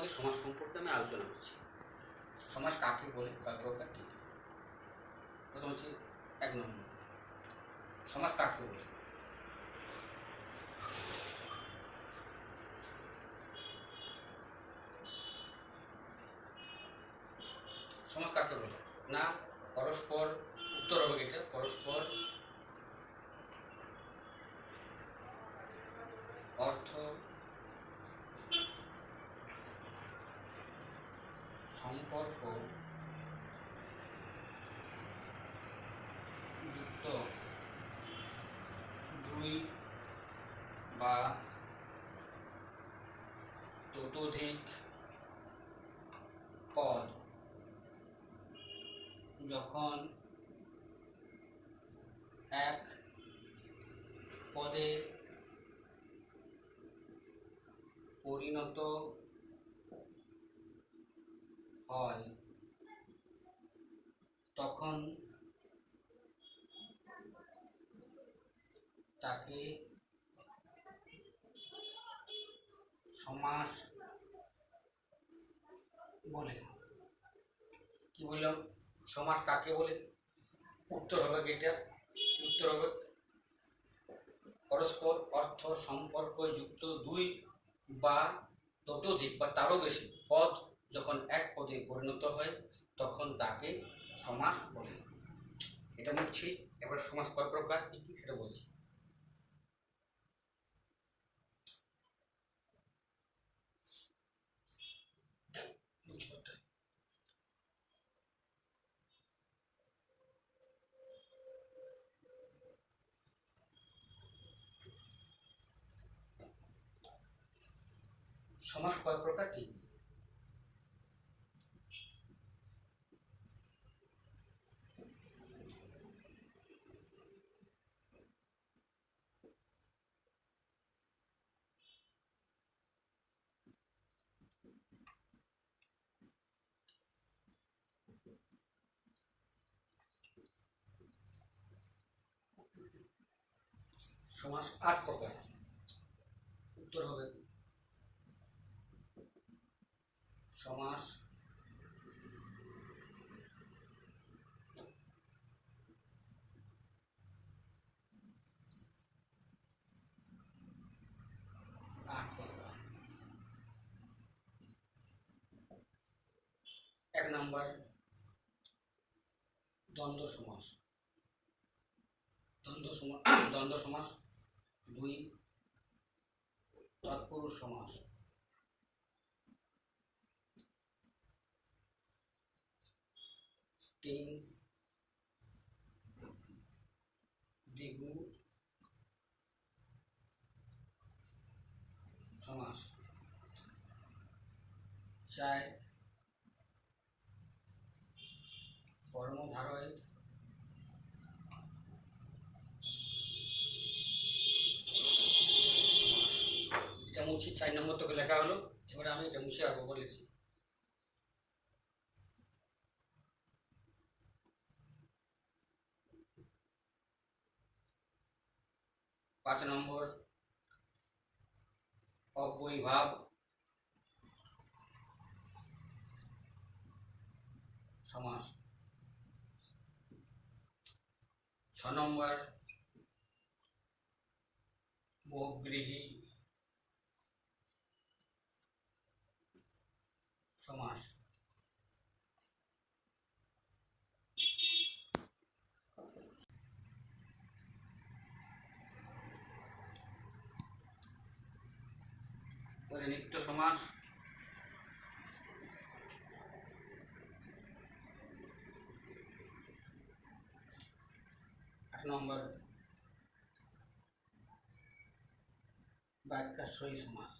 তোমাদের সমাজ সম্পর্কে আমি আলোচনা করছি। সমাজ কাকে বলে? বা প্রকার কী? প্রথম হচ্ছে এক নম্বর। সমাজ কাকে বলে? সমাজ কাকে বলে? না, পরস্পর, উত্তর হবে এটা, পরস্পর অর্থ সম্পর্ক যুক্ত দুই বা ততোধিক পদ। যখন এক পদে পরিণত হয়। তখন তাকে সমাস বলে। কি বললাম সমাস কাকে বলে? উত্তর হবে এটা? উত্তর হবে? পরস্পর অর্থ সম্পর্ক যুক্ত দুই বা ততোধিক বা তারও বেশি। পদ যখন এক পদে পরিণত হয়, তখন তাকে সমাস বলে। এটা বলছি, এবার সমাস কয় প্রকার, কি কি সেটা বলছি। সমাস কয় প্রকার কি সমাস আট প্রকার উত্তর হবে সমাস। এক নম্বর দ্বন্দ্ব সমাস। দ্বন্দ্ব সমাস দ্বন্দ্ব সমাস দুই তৎপুরুষ সমাস। তিন দ্বিগু সমাস। চার কর্মধারয় এটা মুছি, চার নম্বর তোকে লেখা হলো। এবারে আমি এটা মুছে রাখব, বলেছি। পাঁচ নম্বর অবৈভাব সমাস। ছ নম্বর। বহুগৃহী সমাস। তাহলে নিত্য সমাস আট নম্বর বাক্যাশ্রয়ী সমাস।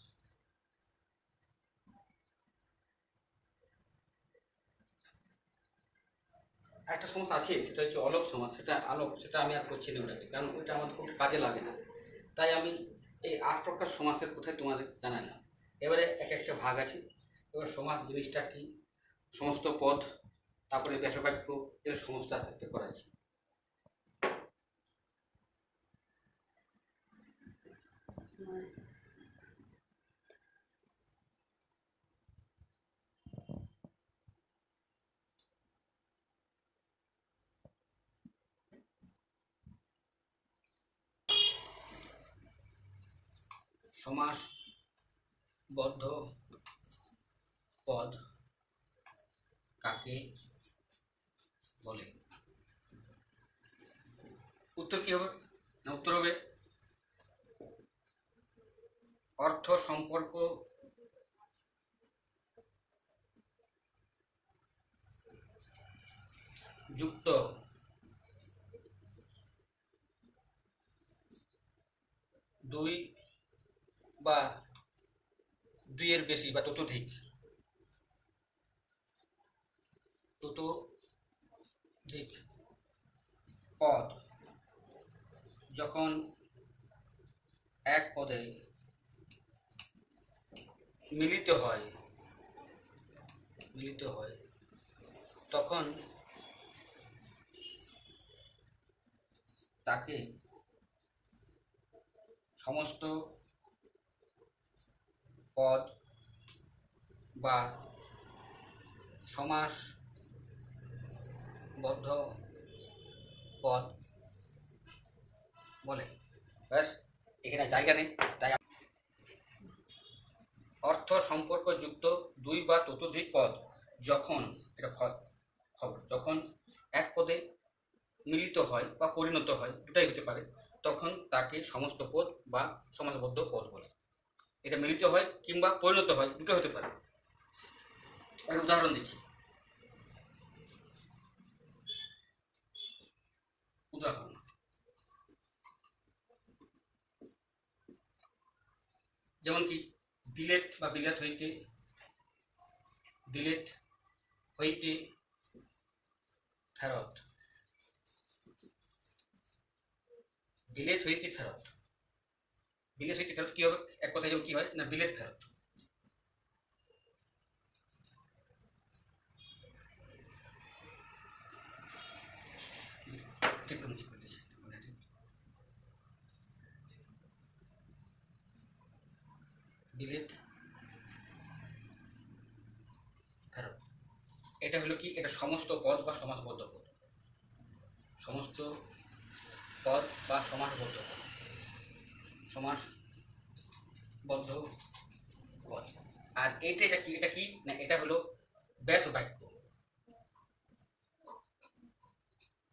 একটা সমস্যা আছে, সেটা হচ্ছে অলোক সমাজ সেটা আলোক, সেটা আমি আর করছি না ওটাকে, কারণ ওইটা আমাদের কোনো কাজে লাগে না। তাই আমি এই আট প্রকার সমাসের কোথায় তোমাদের জানালাম। এবারে এক একটা ভাগ আছে। এবার সমাজ জিনিসটা কি? সমস্ত পদ, তারপরে ব্যাসবাক্য, এর সমস্ত আস্তে আস্তে করাচ্ছি। সমাসবদ্ধ পদ কাকে বলে? উত্তর কি হবে? না উত্তর হবে অর্থ সম্পর্ক যুক্ত। দুই বা দুইয়ের বেশি বা ততোধিক ততোধিক পদ। যখন এক পদে মিলিত হয়। মিলিত হয়। তখন তাকে সমস্ত পদ বা সমাস বদ্ধ পদ বলে। ব্যাস, এখানে জায়গা নেই, তাই অর্থ সম্পর্ক যুক্ত দুই বা ততোধিক পদ যখন, এটা খবর, যখন এক পদে মিলিত হয় বা পরিণত হয়, দুটাই হতে পারে, তখন তাকে সমস্ত পদ বা সমাজবদ্ধ পদ বলে। এটা মিলিত হয় কিংবা পরিণত হয় দুটো হতে পারে। একটা উদাহরণ দিচ্ছি। উদাহরণ। যেমন কি বিলেত বা বিলাত হইতে ডিলেট হইতে ফেরত। বিলেট হইতে ফেরত। বিলেট হইতে ফেরত কি হবে? এক কথায় কি হয়? না বিলেট ফেরত ঠিক মুছে করে দিচ্ছি। বিলেত ফেরত এটা হলো কি? এটা সমস্ত পদ বা সমাসবদ্ধ পদ সমস্ত পদ বা সমাসবদ্ধ পদ সমাসবদ্ধ পদ আর এটা এটা কি? এটা কি? না, এটা হলো ব্যাস বাক্য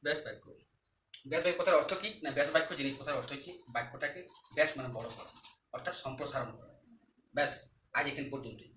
ব্যাস বাক্য ব্যাস বাক্য কথার অর্থ কি? না ব্যাস বাক্য জিনিস কথার অর্থ হচ্ছে বাক্যটাকে ব্যাস মানে বড় করা, অর্থাৎ সম্প্রসারণ করা। ব্যাস, আজ এখানে পর্যন্তই।